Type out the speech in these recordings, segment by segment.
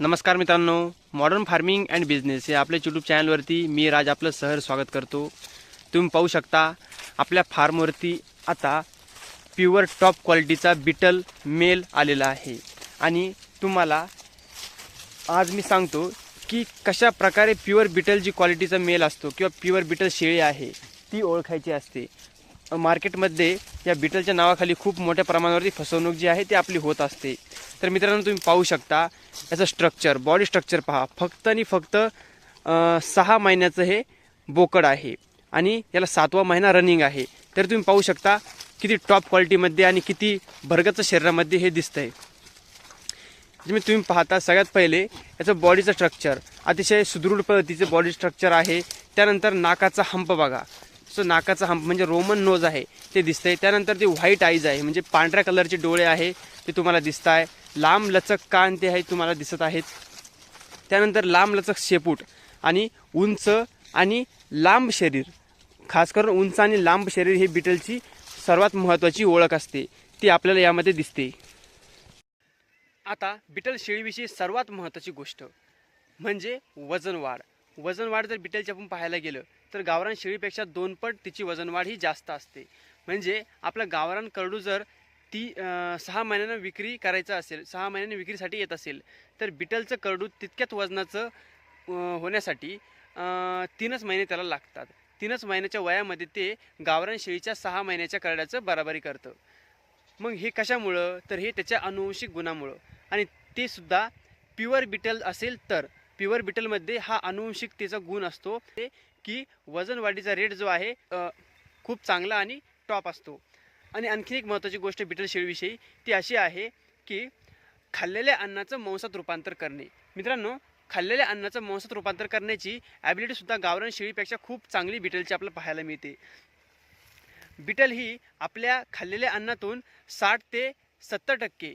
नमस्कार मित्रांनो. Modern farming and business या आपल्या यूट्यूब चॅनलवरती मी राज आपलं सहर स्वागत करतो. तुम्ही पाहू शकता आपल्या फार्मवरती आता प्युअर टॉप क्वालिटीचा बिटल मेल आलेला आहे. आणि तुम्हाला आज मी सांगतो की कशा प्रकारे प्युअर बिटल जी क्वालिटीचा मेल असतो किंवा प्युअर बिटल शेळी आहे ती ओळखायची असते. मार्केटमध्ये या बिटलच्या नावाखाली खूप मोठ्या प्रमाणावरती फसवणूक जी आहे ती आपली होत असते. तर मित्रांनो तुम्ही पाहू शकता याचं स्ट्रक्चर बॉडी स्ट्रक्चर पहा. फक्त आणि फक्त सहा महिन्याचं हे बोकड आहे आणि याला सातवा महिना रनिंग आहे. तर तुम्ही पाहू शकता किती टॉप क्वालिटीमध्ये आणि किती भरगत शरीरामध्ये हे दिसतंय. जे मी तुम्ही पाहता सगळ्यात पहिले याचं बॉडीचं स्ट्रक्चर अतिशय सुदृढ पद्धतीचं बॉडी स्ट्रक्चर आहे. त्यानंतर नाकाचा हंप बघा. सो नाकाचा हंप म्हणजे रोमन नोज आहे. ते दिसतंय. त्यानंतर ते व्हाईट आईज आहे. म्हणजे पांढऱ्या कलरचे डोळे आहे. ते तुम्हाला दिसत आहे लांब लचक कान ते आहे तुम्हाला दिसत आहेत. त्यानंतर लांब लचक शेपूट आणि उंच आणि लांब शरीर. खास करून उंच आणि लांब शरीर ही बिटलची सर्वात महत्त्वाची ओळख असते. ती आपल्याला यामध्ये दिसते. आता बिटल शेळीविषयी सर्वात महत्त्वाची गोष्ट म्हणजे वजन वाढ. वजन वाढ जर बिटलची आपण पाहायला गेलं तर गावरान शेळीपेक्षा दोनपट तिची वजन वाढ ही जास्त असते. म्हणजे आपलं गावरान करडू जर ती सहा महिन्यानं विक्री करायचं असेल सहा महिन्याने विक्रीसाठी येत असेल तर बिटलचं करडू तितक्याच वजनाचं होण्यासाठी तीनच महिने त्याला लागतात. तीनच महिन्याच्या वयामध्ये ते गावरान शेळीच्या सहा महिन्याच्या करड्याचं बराबरी करतं. मग हे कशामुळं? तर हे त्याच्या अनुवंशिक गुणामुळं. आणि ते सुद्धा प्युअर बिटल असेल तर प्युअर बिटलमध्ये हा अनुवंशिकतेचा गुण असतो ते की वजन वाढीचा रेट जो आहे खूप चांगला आणि टॉप असतो. आणि आणखी एक महत्त्वाची गोष्ट बिटल शेळीविषयी ती अशी आहे की खाल्लेल्या अन्नाचं मांसात रूपांतर करणे. मित्रांनो खाल्लेल्या अन्नाचं मांसात रूपांतर करण्याची ॲबिलिटीसुद्धा गावरान शेळीपेक्षा खूप चांगली बिटलची आपल्याला पाहायला मिळते. बिटल ही आपल्या खाल्लेल्या अन्नातून साठ ते सत्तर टक्के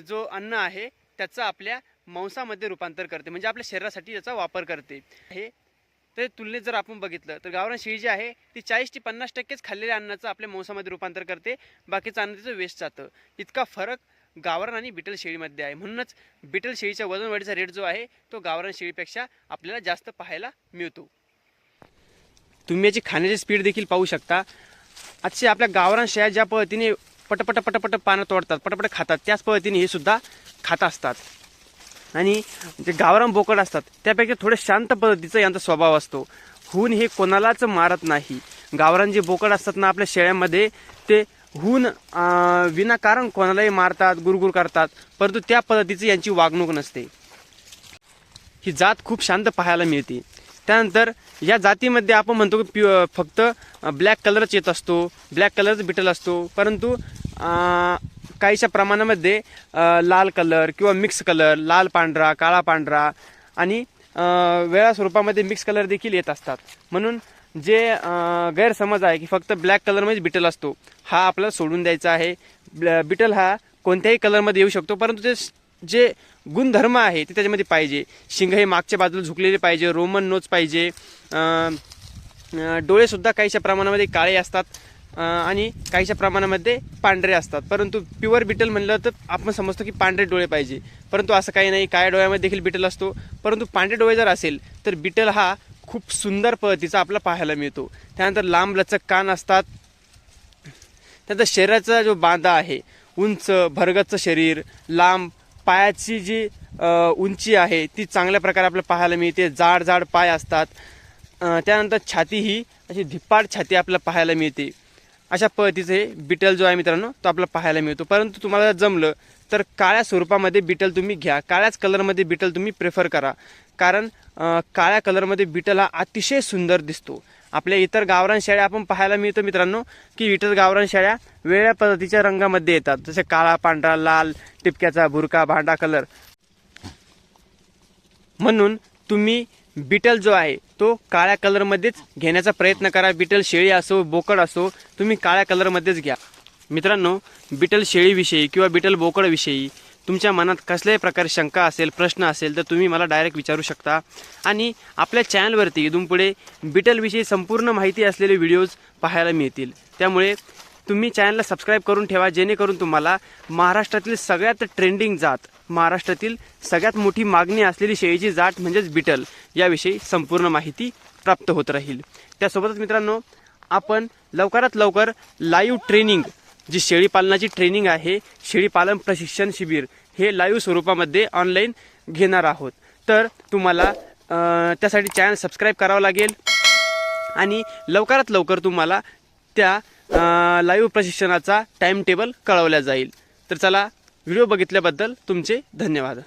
जो अन्न आहे त्याचं आपल्या मांसामध्ये रूपांतर करते. म्हणजे आपल्या शरीरासाठी याचा वापर करते. हे तर तुलनेत जर आपण बघितलं तर गावरान शेळी जी आहे ती चाळीस ते पन्नास टक्केच खाल्लेल्या अन्नाचं आपल्या मांसामध्ये रूपांतर करते. बाकीचं अन्न तिचं वेस्ट जातं. इतका फरक गावरान आणि बिटल शेळीमध्ये आहे. म्हणूनच बिटल शेळीच्या वजनवाढीचा रेट जो आहे तो गावरान शेळीपेक्षा आपल्याला जास्त पाहायला मिळतो. तुम्ही याची खाण्याची स्पीड देखील पाहू शकता. आजचे आपल्या गावरान शेळ्या ज्या पद्धतीने पटपट पटपट पानं तोडतात पटपट खातात त्याच पद्धतीने हे सुद्धा खात असतात. आणि जे गावरान बोकड असतात त्यापेक्षा थोडे शांत पद्धतीचा यांचा स्वभाव असतो. हून हे कोणालाच मारत नाही. गावरान जे बोकड असतात ना आपल्या शेळ्यामध्ये ते हून विनाकारण कोणालाही मारतात गुरगुर करतात परंतु त्या पद्धतीची यांची वागणूक नसते. ही जात खूप शांत पाहायला मिळते. त्यानंतर या जातीमध्ये आपण म्हणतो की प्यु फक्त ब्लॅक कलरच येत असतो ब्लॅक कलरच बिटल असतो परंतु काहीशा प्रमाणामध्ये लाल कलर किंवा मिक्स कलर लाल पांढरा काळा पांढरा आणि वेळा स्वरूपामध्ये मिक्स कलर देखील येत असतात. म्हणून जे गैरसमज आहे की फक्त ब्लॅक कलरमध्येच बिटल असतो हा आपल्याला सोडून द्यायचा आहे. बिटल हा कोणत्याही कलरमध्ये येऊ शकतो परंतु ते जे गुणधर्म आहे ते त्याच्यामध्ये पाहिजे. शिंग हे मागच्या बाजूला झुकलेले पाहिजे रोमन नोच पाहिजे डोळेसुद्धा काहीशा प्रमाणामध्ये काळे असतात. आणि काहीशा प्रमाणामध्ये पांढरे असतात. परंतु प्युअर बिटल म्हणलं तर आपण समजतो की पांढरे डोळे पाहिजे. परंतु असं काही नाही काळ्या डोळ्यामध्ये देखील बिटल असतो. परंतु पांढरे डोळे जर असेल तर बिटल हा खूप सुंदर पद्धतीचा आपला पाहायला मिळतो. त्यानंतर लांब लचक कान असतात. त्यानंतर शरीराचा जो बांधा आहे उंच भरगतचं शरीर लांब पायाची जी उंची आहे ती चांगल्या प्रकारे आपल्याला पाहायला मिळते. जाड जाड पाय असतात. त्यानंतर छाती ही अशी धिप्पाड छाती आपल्याला पाहायला मिळते. अशा पद्धतीचं हे बिटल जो आहे मित्रांनो तो आपला पाहायला मिळतो. परंतु तुम्हाला जर जमलं तर काळ्या स्वरूपामध्ये बिटल तुम्ही घ्या. काळ्याच कलरमध्ये बिटल तुम्ही प्रेफर करा. कारण काळ्या कलरमध्ये बिटल हा अतिशय सुंदर दिसतो. आपल्या इतर गावरान शेळ्या आपण पाहायला मिळतो मित्रांनो की इतर गावरान शेळ्या वेगळ्या पद्धतीच्या रंगामध्ये येतात. जसे काळा पांढरा लाल टिपक्याचा भुरका भांडा कलर म्हणून तुम्ही बिटल जो आहे तो काळ्या कलरमध्येच घेण्याचा प्रयत्न करा. बिटल शेळी असो बोकड असो तुम्ही काळ्या कलरमध्येच घ्या. मित्रांनो बिटल शेळीविषयी किंवा बिटल बोकडविषयी तुमच्या मनात कसल्याही प्रकारे शंका असेल प्रश्न असेल तर तुम्ही मला डायरेक्ट विचारू शकता. आणि आपल्या चॅनलवरती इथून पुढे बिटलविषयी संपूर्ण माहिती असलेले व्हिडिओज पाहायला मिळतील. त्यामुळे तुम्ही चॅनलला सबस्क्राईब करून ठेवा जेणेकरून तुम्हाला महाराष्ट्रातील सगळ्यात ट्रेंडिंग जात महाराष्ट्रातील सगळ्यात मोठी मागणी असलेली शेळीची जात म्हणजेच बिटल याविषयी संपूर्ण माहिती प्राप्त होत राहील. त्यासोबतच मित्रांनो आपण लवकरात लवकर लाईव्ह ट्रेनिंग जी शेळी पालनाची ट्रेनिंग आहे शेळी पालन प्रशिक्षण शिबिर हे लाईव्ह स्वरूपामध्ये ऑनलाईन घेणार आहोत. तर तुम्हाला त्यासाठी चॅनल सबस्क्राईब करावं लागेल आणि लवकरात लवकर तुम्हाला त्या लाईव्ह प्रशिक्षणाचा टाईम टेबल कळवला जाईल. तर चला व्हिडिओ बघितल्याबद्दल तुमचे धन्यवाद.